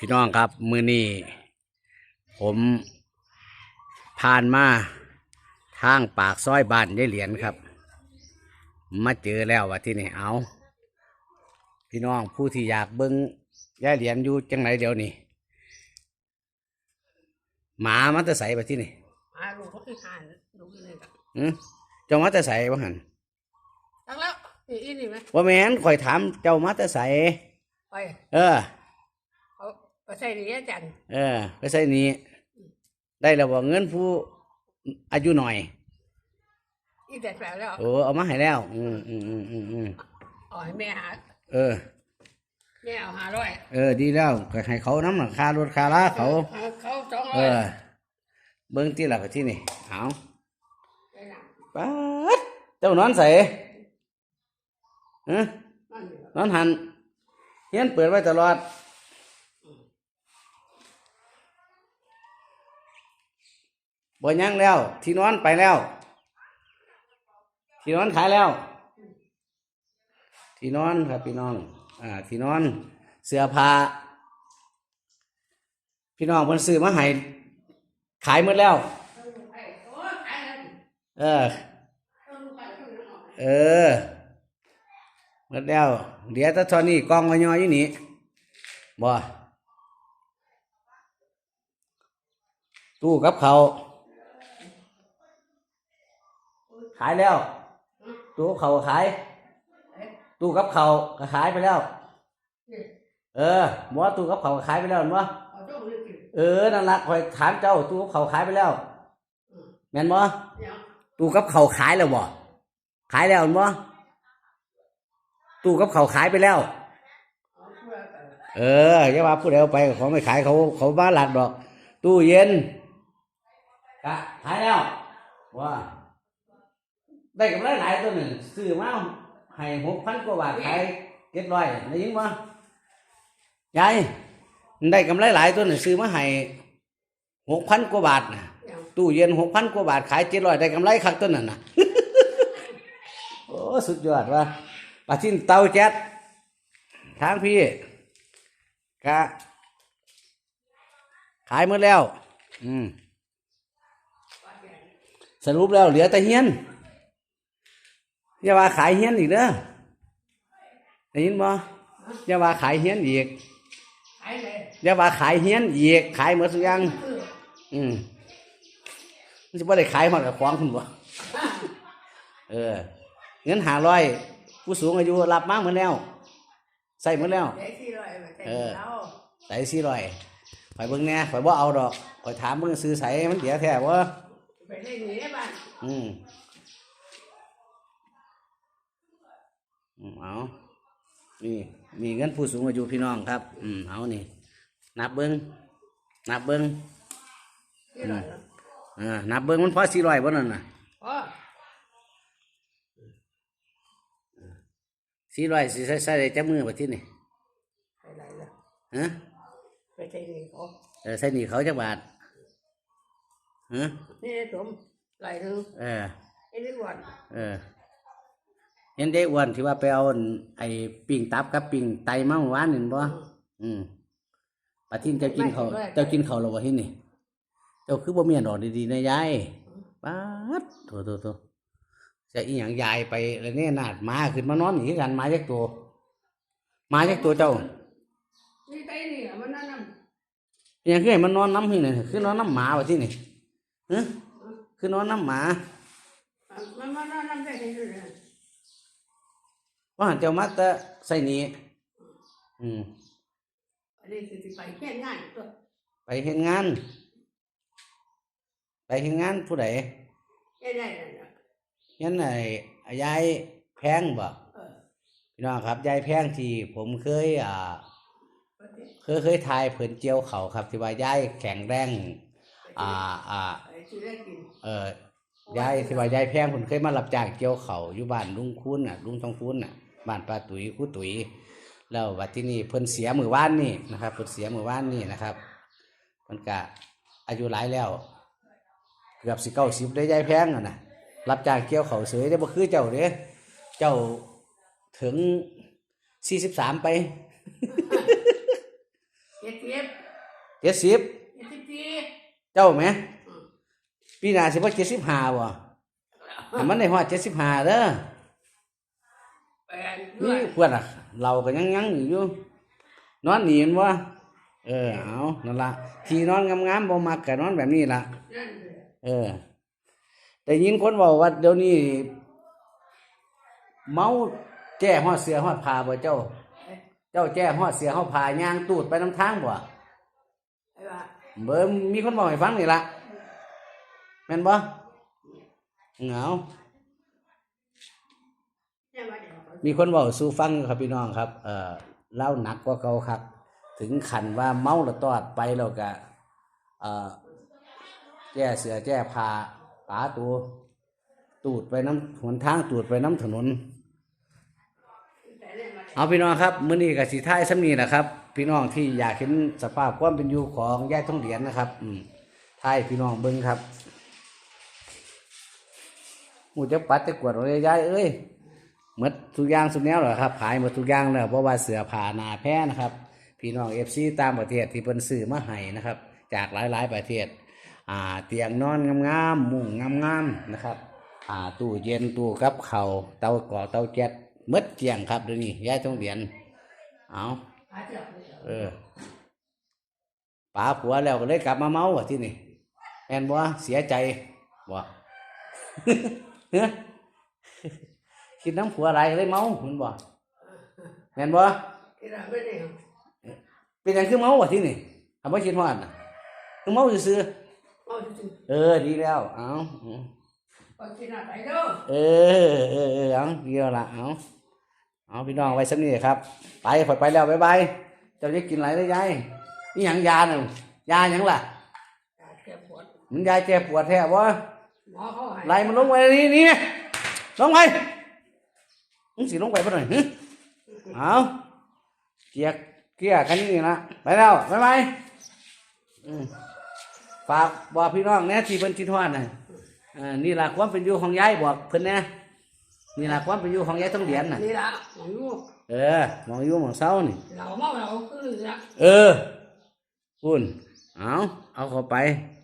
พี่น้องครับ มือนี้ผมผ่านมาทางปากซอยบ้านยายเหรียญครับ มาเจอแล้วว่าที่นี่เอา พี่น้องผู้ที่อยากเบิ้งยายเหรียญอยู่จังไหนเดี๋ยวนี้หมามันจะใส่ไปที่นี่มาลูกเขาคือหานลูกนี่ก็หืมเจ้ามาจะใส่บ้หันตั้งแล้วนี่อีนี่ไหมว่าแม่นข่อยถามเจ้ามาจะใส่ไปเออ เขาไปใส่ดีอาจารย์เออ ไปใส่นี้ ได้แล้วบ่เงินผู้อายุหน่อย อีแต่แปลแล้วโอ้เอามาให้แล้ว อืมอืมอืมอืมอืมเอาให้แม่หาเออ แม่เอาหาร้อยเออ ดีแล้วก็ให้เขาน้ำหนักค่ารถค่าลาเขาเขาสองร้เออยอ เบิ้งที่หลักที่นี่เอาไปนะป๊าดเจ้านอนใส่ฮะนั่นนี่นอนหันเฮียนเปิดไว้ตลอด บ่ยังแล้ว ที่นอนไปแล้ว ที่นอนขายแล้ว ที่นอนครับพี่น้อง อ่า ที่นอน เสื้อผ้าพี่น้องเพิ่นซื้อมาให้ขายหมดแล้ว เออ เออหมดแล้วเดี๋ยวถ้าทอนนี่กองอยอยู่นี่บ่ตู้กับเขาว ขายแล้ว ตู้กับเขาวขาย ตู้กับเขาวก็ขายไปแล้วนี่เออหมอตู้กับเขาวก็ขายไปแล้วเห็นบ่เอาเจ้ามือกินเออนั่นละคอยถามเจ้า ตู้กับเขาวขายไปแล้วอืมแม่นบ่เนี่ยตู้กับเขาวขายแล้วบ่ขายแล้วเห็นบ่ตู้กับเขาวขายไปแล้ว เอาเพื่อกันเอออย่าว่าผู้ใดเอาไปเขาไม่ขายเขาเขาบ้าหลัดดอก ตู้เย็นกะขายแล้วว่า ได้กำไรหลายตัวหนึ่งซื้อมาให้หกพันกว่าบาทขายเจ็ดร้อยได้ยินบ่ยายได้กำไรหลายตัวหนึ่งซื้อมาให้หกพันกว่าบาทนะเนี่ยตู้เย็นหกพันกว่าบาทขายเจ็ดร้อยได้กำไรคักตัวนั้นนะโอ้สุดยอดว่ะปลาชิ้นเตาแจ๊ดทางพี่กะขายหมดแล้ว อืมสรุปแล้วเหลือแต่เฮียน อย่าว่าขายเฮียนอีกเด้อได้ยินบ่อย่าว่าขายเฮียนอีกขายเลยอย่าว่าขายเฮียนอีกขายหมดทุกอย่างคืออืมมันจะบ่ได้ขายหอดกับควางคุณบ่เออเงินหาร้อยผู้สูงอายุรับมาเหมือนแล้วใส่เหมือนแล้วได้ที่ร้อยไปแต่เออเราใส่สี่ร้อยข่อยเบิ่งแหน่ข่อยบ่เอาดอกข่อยถามเบิ่งซื้อใส่มันเดียแท้บ่ไปได้หนีได้บ้านอืมอืม เอานี่นี่เงินผู้สูงอายุพี่น้องครับ อืมเอานี่ นับเบิ่งนับเบิ่งที่ร้อยเนาะอ่านับเบิ่งมันพอสี่ร้อยบ่นั่นน่ะอ๋อสี่ร้อยสิใส่ใส่ได้จักมือบ่ที่นี่ไปไหนล่ะฮะไปใส่หนีเขาเออใส่หนี่เขาจักบาทฮะนี่สมไหลหนึ่งเออไอ้นี่วันเออ เห็นได้อ้วนที่ว่าไปเอาอันไอ้ปิ้งตับกับปิ้งไตมาเมื่อวานนี่บ่อืมปาทินเจ้ากินเขาวเจ้ากินเขาวแล้วบ่เห็นนี่ เจ้าคือบ่มีอันดอกดีๆนะยายป๊าดโถโถโถจะอีหยังยายไปแล้วเนี่ยนาดมาขึ้นมานอนนี่คือกันมาจักตัวมาจักตัวเจ้านี่ไตนี่อะมันนั่นน่ะอหยังคือให้มันนอนน้ำที่นี่คือนอนน้ำหมาว่าที่นี่ฮะคือนอนน้ำหมา มันมันนั่นนั่นได้ที่นี่นะ ว่าหันเจ้ามาแต่ใส่นี้อืมอันนี้คือสิไปแค่ง่ายตัวไปเห็นงาน ไปเห็นงานผู้ใดแค่ได้นั่นน่ะยันไอ้ยายแพงบ่เออพี่น้องครับยายแพงที่ผมเคย อ่าประเทศเคยเคยทายเพิ่นเจียวเขาครับ ที่ว่ายายแข็งแรง อ่าอ่า ไอ้ที่ได้กินเอ่อยายที่ว่ายายแพงผมเคยมารับจ้างเกี่ยวเขาอยู่บ้านลุงคุณน่ะลุงทองคุณน่ะ บ้านป้าตุ๋ยครูตุ๋ยแล้ววัดที่นี่เพิ่นเสียมือว่านนี่นะครับเพิ่นเสียมือว่านนี่นะครับมันกะอายุหลายแล้ว เกือบสิเก้าสิบได้ยายแพงอะนะรับจ้างเกี่ยวเขาเสยได้บ่คือเจ้าเด้เจ้าถึงสี่สิบสามไปเก็จ็ดสิบเจ็ดสิบเจ็ดสิบสี่เจ้าไหมอืมปีหน้าสิบ่เจ็ดสิบห้าบ่ให้มันได้ฮอดเจ็ดสิบห้าเด้อแปดด้ว นี่ยเพื่อนอะเราก็ยังยังอยู่นอนหนีมันวะเออเอานั่นละที่นอนงามๆบ่มักก็นอนแบบนี้ล่ะนั่นเลยเออ แต่ยินคนบอกว่าเดี๋ยวนี้เมาแจ้ฮอดเสือฮอดผาบ่เจ้า เจ้าแจ้ฮอดเสือฮอดผาย่างตูดไปน้ำทางบ่ไอ้ว่าเบิ่มมีคนบอกให้ฟังนี่ล่ะแม่นบ่เหงา เนี่ยว่าเดี๋ยวเขา มีคนบอกสู่ฟังครับพี่น้องครับเออเล่าหนักกว่าเก่าครับ ถึงขันว่าเมาแล้วตอดไปแล้วก็เออแจ้เสือแจ้พาปาตัว ตูดไปน้ำหนทางตูดไปน้ำถนน เอาพี่น้องครับมื้อนี้ก็สิท้ายซ้ำนี้นะครับ พี่น้องที่อยากเห็นสภาพความเป็นอยู่ของยายทองเหรียญนะครับ อืมท้ายพี่น้องเบิ่งครับหมูจะปัดจะกวดเอาเลยยายเอ้ย หมดทุกอย่างสุดแนวเหรอครับขายหมดทุกอย่างแล้วเพราะว่าเสือผ่านาแพ้นะครับ พี่น้องเอฟซีตามประเทศที่เพิ่นซื้อมาให้นะครับ จากหลายๆประเทศอ่าเตียงนอนงามๆมุ้งงามๆนะครับอ่าตู้เย็นตู้กับเขาวเตาก่อเตาแก๊สมดเกลี้ยงครับเดี๋ยวนี้ยายต้องเรียนเอาเออป๋าผัวแล้วก็เลยกลับมาเมาว่ะที่นี่แม่นบ่เสียใจบ่เฮ้ ยคิดน้ำผัวอะไรเลยเมาเห็นบ่แม่นบ่ที่เราไม่ได้เป็นหยังคือเมาว่ะที่นี่ทำไมคิดฮอดน่ะคือเมาซื่อเอาจริงๆเออดีแล้วเอาอืมๆพอกินอะไรเด้อเออเออเออเอาเดียวละเอาเอาพี่น้องไว้สักนี่ครับ ไปขอยไปแล้วบ๊ายบายเจ้าจะกินอะไรได้ยายนี่หยังยาหนึ่งยาหยังล่ะการแก้ปวดมันยายเจ็บปวดแท้วะหมอเขาให้ไล่มันลงไปนี่นี่ลงไป มึงสิลงไปปะหน่อยหึเอาเกียกเกลี่ยกันนี่นะไปแล้วบ๊ายบายอืมฝากบอกพี่น้องแน่ที่เพิ่นคิดฮอดน่ะอ่านี่ล่ะความเป็นอยู่ของยายบอกเพิ่นแน่นี่ล่ะความเป็นอยู่ของยายต้องเหรียญน่ะ นี่ละหมอยูเออมองอยู่มองเศร้านี่ เราเมาเราคือละ เออคุณเอาเอาเข้าไปเ